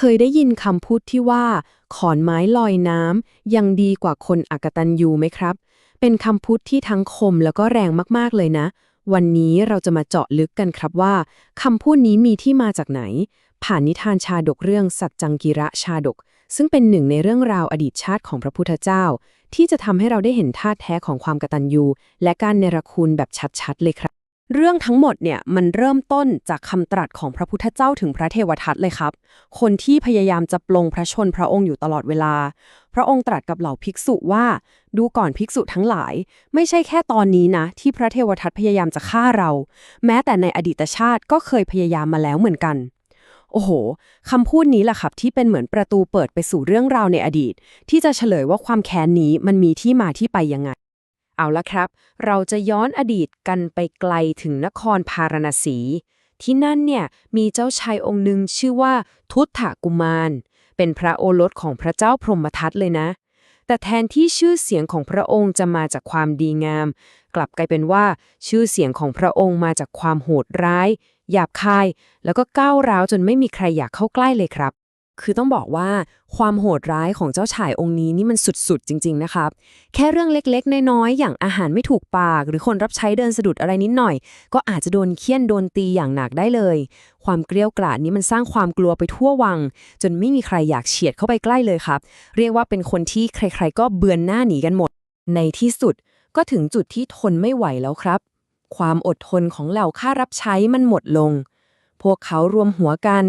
เคยได้ยินคำพูดที่ว่า ขอนไม้ลอยน้ำยังดีกว่าคนอกตัญญูไหมครับ เป็นคำพูดที่ทั้งคมแล้วก็แรงมากๆเลยนะ วันนี้เราจะมาเจาะลึกกันครับว่าคำพูดนี้มีที่มาจากไหน ผ่านนิทานชาดกเรื่องสัจจังกิระชาดก ซึ่งเป็นหนึ่งในเรื่องราวอดีตชาติของพระพุทธเจ้า ที่จะทำให้เราได้เห็นท่าแท้ของความกตัญญูและการเนรคุณแบบชัดๆเลยครับ เรื่องทั้งหมดเนี่ยมันเริ่มต้นจากคำตรัสของพระพุทธเจ้าถึงพระเทวทัตเลยครับ คนที่พยายามจะปลงพระชนพระองค์อยู่ตลอดเวลา พระองค์ตรัสกับเหล่าภิกษุว่า ดูก่อนภิกษุทั้งหลาย ไม่ใช่แค่ตอนนี้นะ ที่พระเทวทัตพยายามจะฆ่าเรา แม้แต่ในอดีตชาติก็เคยพยายามมาแล้วเหมือนกันโอ้โห คำพูดนี้แหละครับที่เป็นเหมือนประตูเปิดไปสู่เรื่องราวในอดีต ที่จะเฉลยว่าความแค้นนี้มันมีที่มาที่ไปยังไง เอาละครับ เราจะย้อนอดีตกันไปไกลถึงนครพาราณสี ที่นั่นเนี่ยมีเจ้าชายองค์หนึ่งชื่อว่าทุตถกุมาร เป็นพระโอรสของพระเจ้าพรหมทัตเลยนะ แต่แทนที่ชื่อเสียงของพระองค์จะมาจากความดีงาม กลับกลายเป็นว่าชื่อเสียงของพระองค์มาจากความโหดร้าย หยาบคาย แล้วก็ก้าวร้าวจนไม่มีใครอยากเข้าใกล้เลยครับ คือต้องบอกว่าความโหดร้ายของเจ้าชายองค์นี้นี่มันสุดๆ จริง ๆ นะครับ แค่เรื่องเล็กๆ น้อยๆ อย่างอาหารไม่ถูกปาก หรือคนรับใช้เดินสะดุดอะไรนิดหน่อย ก็อาจจะโดนเคี่ยนโดนตีอย่างหนักได้เลย ความเกลียวกราดนี้มันสร้างความกลัวไปทั่ววัง จนไม่มีใครอยากเฉียดเข้าไปใกล้เลยครับ เรียกว่าเป็นคนที่ใครๆ ก็เบือนหน้าหนีกันหมด ในที่สุดก็ถึงจุดที่ทนไม่ไหวแล้วครับ ความอดทนของเหล่าข้ารับใช้มันหมดลง พวกเขารวมหัวกัน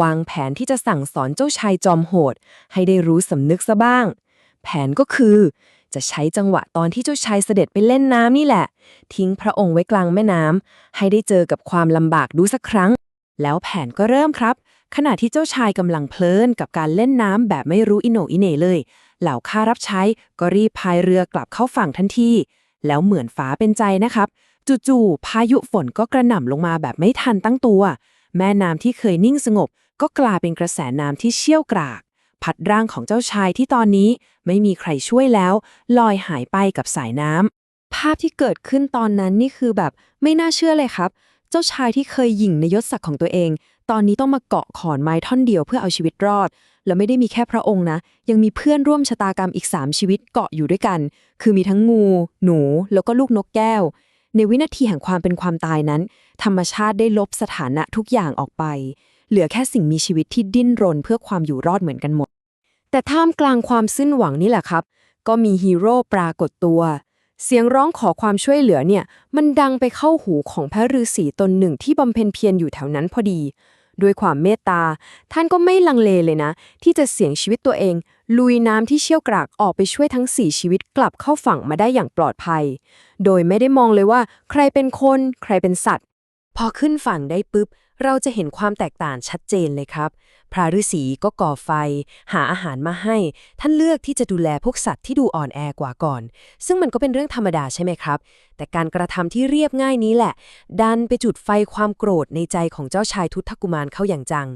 วางแผนที่จะสั่งสอนเจ้าชายจอมโหด ให้ได้รู้สำนึกซะบ้าง แผนก็คือ จะใช้จังหวะตอนที่เจ้าชายเสด็จไปเล่นน้ำนี่แหละ ทิ้งพระองค์ไว้กลางแม่น้ำให้ได้เจอกับความลำบากดูสักครั้ง แล้วแผนก็เริ่มครับ ขณะที่เจ้าชายกำลังเพลินกับการเล่นน้ำแบบไม่รู้อิโหนอิเหน่เลย เหล่าข้ารับใช้ก็รีบพายเรือกลับเข้าฝั่งทันทีแล้วเหมือนฟ้าเป็นใจนะครับ จู่ๆพายุฝนก็กระหน่ำลงมาแบบไม่ทันตั้งตัว แม่น้ำที่เคยนิ่งสงบ ก็กลายเป็นกระแสน้ำที่เชี่ยวกราก พัดร่างของเจ้าชายที่ตอนนี้ไม่มีใครช่วยแล้ว ลอยหายไปกับสายน้ำภาพที่เกิดขึ้นตอนนั้นนี่คือแบบไม่น่าเชื่อเลยครับ เจ้าชายที่เคยหยิ่งในยศศักดิ์ของตัวเอง ตอนนี้ต้องมาเกาะขอนไม้ท่อนเดียวเพื่อเอาชีวิตรอด แล้วไม่ได้มีแค่พระองค์นะ ยังมีเพื่อนร่วมชะตากรรมอีก 3 ชีวิตเกาะอยู่ด้วยกัน คือมีทั้งงู หนู แล้วก็ลูกนกแก้ว ในวินาทีแห่งความเป็นความตายนั้น ธรรมชาติได้ลบสถานะทุกอย่างออกไป เหลือแค่สิ่งมีชีวิตที่ดิ้นรนเพื่อความอยู่รอดเหมือนกันหมด แต่ท่ามกลางความสิ้นหวังนี่แหละครับ ก็มีฮีโร่ปรากฏตัว เสียงร้องขอความช่วยเหลือเนี่ย มันดังไปเข้าหูของพระฤาษีตนหนึ่งที่บำเพ็ญเพียรอยู่แถวนั้นพอดี ด้วยความเมตตา ท่านก็ไม่ลังเลเลยนะ ที่จะเสี่ยงชีวิตตัวเอง ลุยน้ำที่เชี่ยวกรากออกไปช่วยทั้ง 4 ชีวิตกลับเข้าฝั่งมาได้อย่างปลอดภัย โดยไม่ได้มองเลยว่า ใครเป็นคน ใครเป็นสัตว์ พอขึ้นฝั่งได้ปุ๊บ เราจะเห็นความแตกต่างชัดเจนเลยครับ พระฤาษีก็ก่อไฟ หาอาหารมาให้ ท่านเลือกที่จะดูแลพวกสัตว์ที่ดูอ่อนแอกว่าก่อน ซึ่งมันก็เป็นเรื่องธรรมดาใช่ไหมครับ แต่การกระทำที่เรียบง่ายนี้แหละ ดันไปจุดไฟความโกรธในใจของเจ้าชายทุตทกุมารเข้าอย่างจัง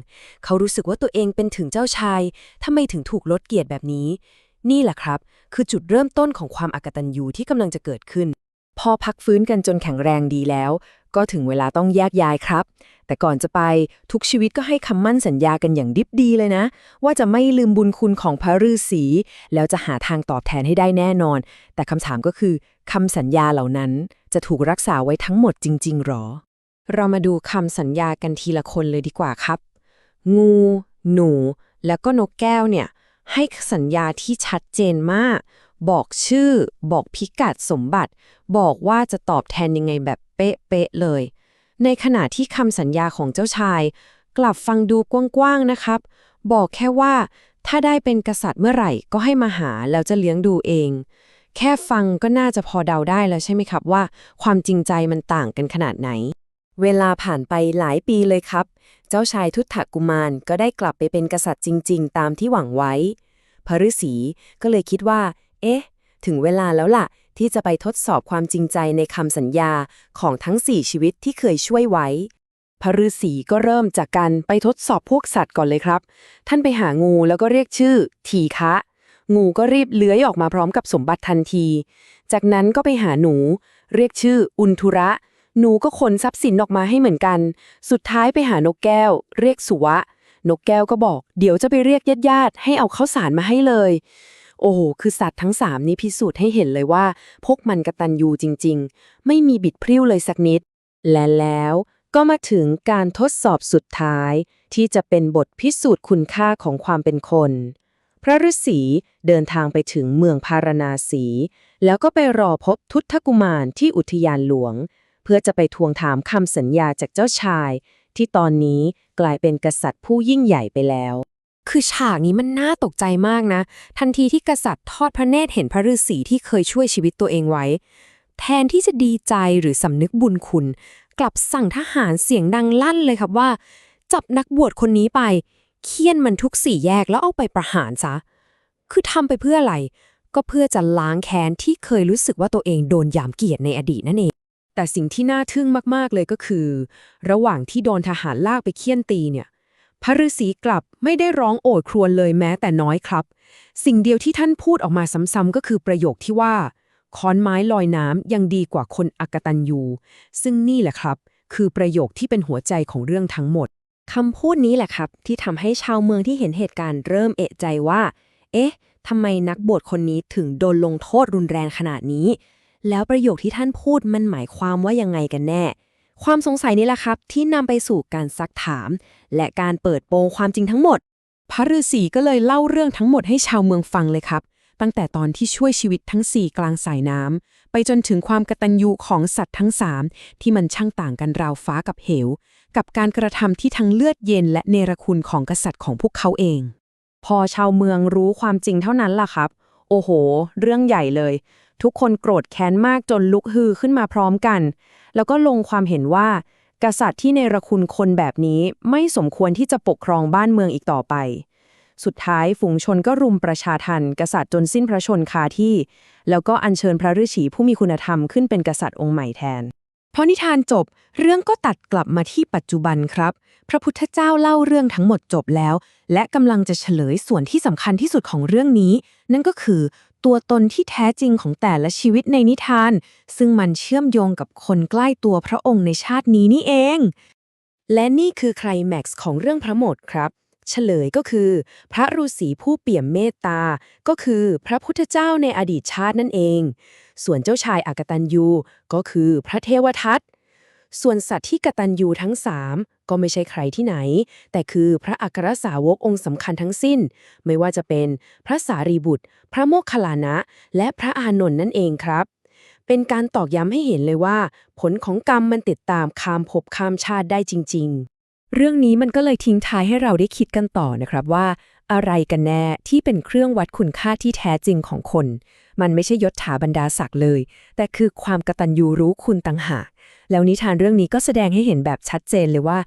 เขารู้สึกว่าตัวเองเป็นถึงเจ้าชายทำไมถึงถูกลดเกียรติแบบนี้ นี่แหละครับ คือจุดเริ่มต้นของความอกตัญญูที่กำลังจะเกิดขึ้นพอพักฟื้นกันจนแข็งแรงดีแล้ว ก็ถึงเวลาต้องแยกย้ายครับ แต่ก่อนจะไปทุกชีวิตก็ให้คำมั่นสัญญากันอย่างดิบดีเลยนะ ว่าจะไม่ลืมบุญคุณของพระฤาษีแล้วจะหาทางตอบแทนให้ได้แน่นอน แต่คำถามก็คือคำสัญญาเหล่านั้นจะถูกรักษาไว้ทั้งหมดจริง ๆหรอ เรามาดูคำสัญญากันทีละคนเลยดีกว่าครับ งู หนู แล้วก็นกแก้วเนี่ยให้สัญญาที่ชัดเจนมาก บอกชื่อ บอกพิกัดสมบัติ บอกว่าจะตอบแทนยังไงแบบ เป๊ะๆเลย ในขณะที่คำสัญญาของเจ้าชาย กลับฟังดูกว้างๆนะครับ บอกแค่ว่าถ้าได้เป็นกษัตริย์เมื่อไหร่ก็ให้มาหาแล้วจะเลี้ยงดูเอง แค่ฟังก็น่าจะพอเดาได้แล้วใช่ไหมครับว่า ความจริงใจมันต่างกันขนาดไหน เวลาผ่านไปหลายปีเลยครับ เจ้าชายทุตถกุมารก็ได้กลับไปเป็นกษัตริย์จริง ๆ ตามที่หวังไว้พระฤาษีก็เลยคิดว่า เอ๊ะ ถึงเวลาแล้วล่ะ ที่จะไปทดสอบความจริงใจในคำสัญญาของทั้ง4ชีวิตที่เคยช่วยไว้ พระฤาษีก็เริ่มจากการไปทดสอบพวกสัตว์ก่อนเลยครับ ท่านไปหางูแล้วก็เรียกชื่อ ทีคะ งูก็รีบเลื้อยออกมาพร้อมกับสมบัติทันที จากนั้นก็ไปหาหนู เรียกชื่อ อุนทุระ หนูก็ขนทรัพย์สินออกมาให้เหมือนกัน สุดท้ายไปหานกแก้ว เรียกสุวะ นกแก้วก็บอก เดี๋ยวจะไปเรียกญาติญาติๆให้เอาข้าวสารมาให้เลย โอ้โห คือสัตว์ทั้งสามนี้พิสูจน์ให้เห็นเลยว่า พวกมันกระตัญญูจริง ๆ ไม่มีบิดพริ้วเลยสักนิด และแล้วก็มาถึงการทดสอบสุดท้าย ที่จะเป็นบทพิสูจน์คุณค่าของความเป็นคน พระฤาษีเดินทางไปถึงเมืองพาราณสี แล้วก็ไปรอพบทุตทกุมารที่อุทยานหลวง เพื่อจะไปทวงถามคำสัญญาจากเจ้าชาย ที่ตอนนี้กลายเป็นกษัตริย์ผู้ยิ่งใหญ่ไปแล้ว คือฉากนี้มันน่าตกใจมากนะ ทันทีที่กษัตริย์ทอดพระเนตรเห็นพระฤาษีที่เคยช่วยชีวิตตัวเองไว้ แทนที่จะดีใจหรือสำนึกบุญคุณ กลับสั่งทหารเสียงดังลั่นเลยครับว่า จับนักบวชคนนี้ไป เคี่ยนมันทุกสี่แยกแล้วเอาไปประหารซะ คือทำไปเพื่ออะไร ก็เพื่อจะล้างแค้นที่เคยรู้สึกว่าตัวเองโดนยามเกียรติในอดีตนั่นเองแต่สิ่งที่น่าทึ่งมาก ๆ เลยก็คือ ระหว่างที่โดนทหารลากไปเคี่ยนตีเนี่ย พระฤาษีกลับไม่ได้ร้องโอดครวญเลยแม้แต่น้อยครับ สิ่งเดียวที่ท่านพูดออกมาซ้ำๆก็คือประโยคที่ว่าค้อนไม้ลอยน้ำยังดีกว่าคนอักตันยูซึ่งนี่แหละครับ คือประโยคที่เป็นหัวใจของเรื่องทั้งหมดคำพูดนี้แหละครับ ที่ทำให้ชาวเมืองที่เห็นเหตุการณ์เริ่มเอะใจว่า เอ๊ะทำไมนักบวชคนนี้ถึงโดนลงโทษรุนแรงขนาดนี้ แล้วประโยคที่ท่านพูดมันหมายความว่ายังไงกันแน่ ความสงสัยนี้แหละครับ ที่นำไปสู่การซักถาม และการเปิดโปงความจริงทั้งหมด พระฤาษีก็เลยเล่าเรื่องทั้งหมดให้ชาวเมืองฟังเลยครับ ตั้งแต่ตอนที่ช่วยชีวิตทั้ง4กลางสายน้ำไปจนถึงความกตัญญูของสัตว์ทั้ง3ที่มันช่างต่างกันราวฟ้ากับเหว กับการกระทำที่ทั้งเลือดเย็นและเนรคุณของกษัตริย์ของพวกเขาเอง พอชาวเมืองรู้ความจริงเท่านั้นล่ะครับ โอ้โห เรื่องใหญ่เลย ทุกคนโกรธแค้นมากจนลุกฮือขึ้นมาพร้อมกัน แล้วก็ลงความเห็นว่า กษัตริย์ที่เนรคุณคนแบบนี้ไม่สมควรที่จะปกครองบ้านเมืองอีกต่อไป สุดท้ายฝูงชนก็รุมประชาทันกษัตริย์จนสิ้นพระชนคาที่ แล้วก็อัญเชิญพระฤาษีผู้มีคุณธรรมขึ้นเป็นกษัตริย์องค์ใหม่แทนพอนิทานจบ เรื่องก็ตัดกลับมาที่ปัจจุบันครับ พระพุทธเจ้าเล่าเรื่องทั้งหมดจบแล้ว และกำลังจะเฉลยส่วนที่สำคัญที่สุดของเรื่องนี้ นั่นก็คือ ตัวตนที่แท้จริงของแต่ละชีวิตในนิทาน ซึ่งมันเชื่อมโยงกับคนใกล้ตัวพระองค์ในชาตินี้นี่เอง และนี่คือไคลแม็กซ์ของเรื่องพระโมทครับ เฉลยก็คือ พระฤาษีผู้เปี่ยมเมตตา ก็คือพระพุทธเจ้าในอดีตชาตินั่นเอง ส่วนเจ้าชายอากตันยูก็คือพระเทวทัตส่วนสัตว์ที่กตัญญูทั้งสาม ก็ไม่ใช่ใครที่ไหน แต่คือพระอัครสาวกองค์สำคัญทั้งสิ้น ไม่ว่าจะเป็นพระสารีบุตร พระโมคคัลลานะ และพระอานนท์นั่นเองครับ เป็นการตอกย้ำให้เห็นเลยว่า ผลของกรรมมันติดตามข้ามภพข้ามชาติได้จริง ๆ เรื่องนี้มันก็เลยทิ้งท้ายให้เราได้คิดกันต่อนะครับว่า อะไรกันแน่ที่เป็นเครื่องวัดคุณค่าที่แท้จริงของคน มันไม่ใช่ยศถาบรรดาศักดิ์เลย แต่คือความกตัญญูรู้คุณต่างหากแล้วนิทานเรื่องนี้ก็แสดงให้เห็นแบบชัดเจนเลยว่า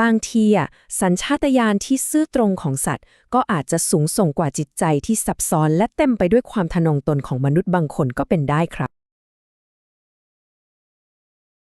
บางทีอะสัญชาตญาณที่ซื่อตรงของสัตว์ ก็อาจจะสูงส่งกว่าจิตใจที่ซับซ้อนและเต็มไปด้วยความทะนงตนของมนุษย์บางคนก็เป็นได้ครับ